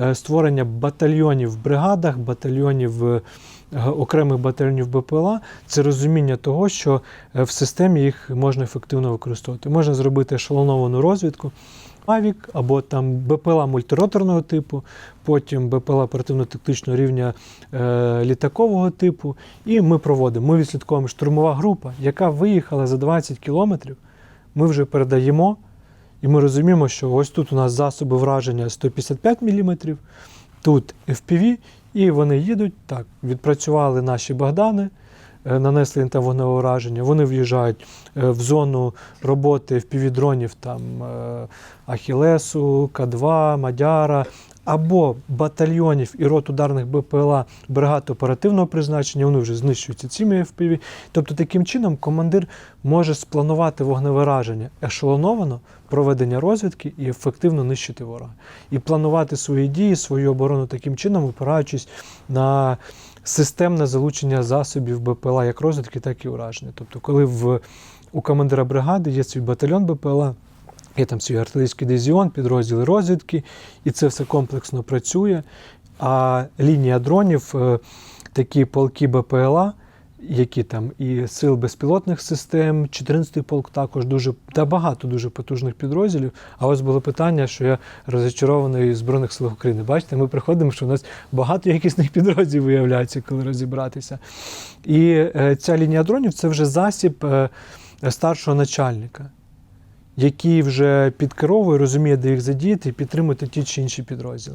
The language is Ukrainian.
е, створення батальйонів в бригадах, батальйонів е, окремих батальйонів БПЛА це розуміння того, що е, в системі їх можна ефективно використовувати. Можна зробити ешелоновану розвідку. Авік або там БПЛА мультироторного типу, потім БПЛА оперативно-тактичного рівня е, літакового типу. І ми проводимо. Ми відслідковуємо штурмова група, яка виїхала за 20 кілометрів. Ми вже передаємо, і ми розуміємо, що ось тут у нас засоби враження 155 мм, тут FPV, і вони їдуть так. Відпрацювали наші Богдани, нанесли їм там вогневе ураження. Вони в'їжджають е, в зону роботи FPV-дронів там е, Ахілесу, К2, Мадяра. Або батальйонів і рот ударних БПЛА бригад оперативного призначення, вони вже знищуються цими FPV. Тобто таким чином командир може спланувати вогневе раження ешелоновано, проведення розвідки і ефективно нищити ворога. І планувати свої дії, свою оборону таким чином, опираючись на системне залучення засобів БПЛА як розвідки, так і ураження. Тобто, коли в, у командира бригади є свій батальйон БПЛА, Є там свій артилерійський дивізіон, підрозділи розвідки, і це все комплексно працює. А лінія дронів, е, такі полки БПЛА, які там і сил безпілотних систем, 14-й полк також дуже та багато дуже потужних підрозділів. А ось було питання, що я розчарований в Збройних силах України. Бачите, ми приходимо, що у нас багато якісних підрозділів виявляється, коли розібратися. І е, ця лінія дронів це вже засіб е, старшого начальника який вже підкеровує, розуміє, де їх задіяти і підтримувати ті чи інші підрозділи.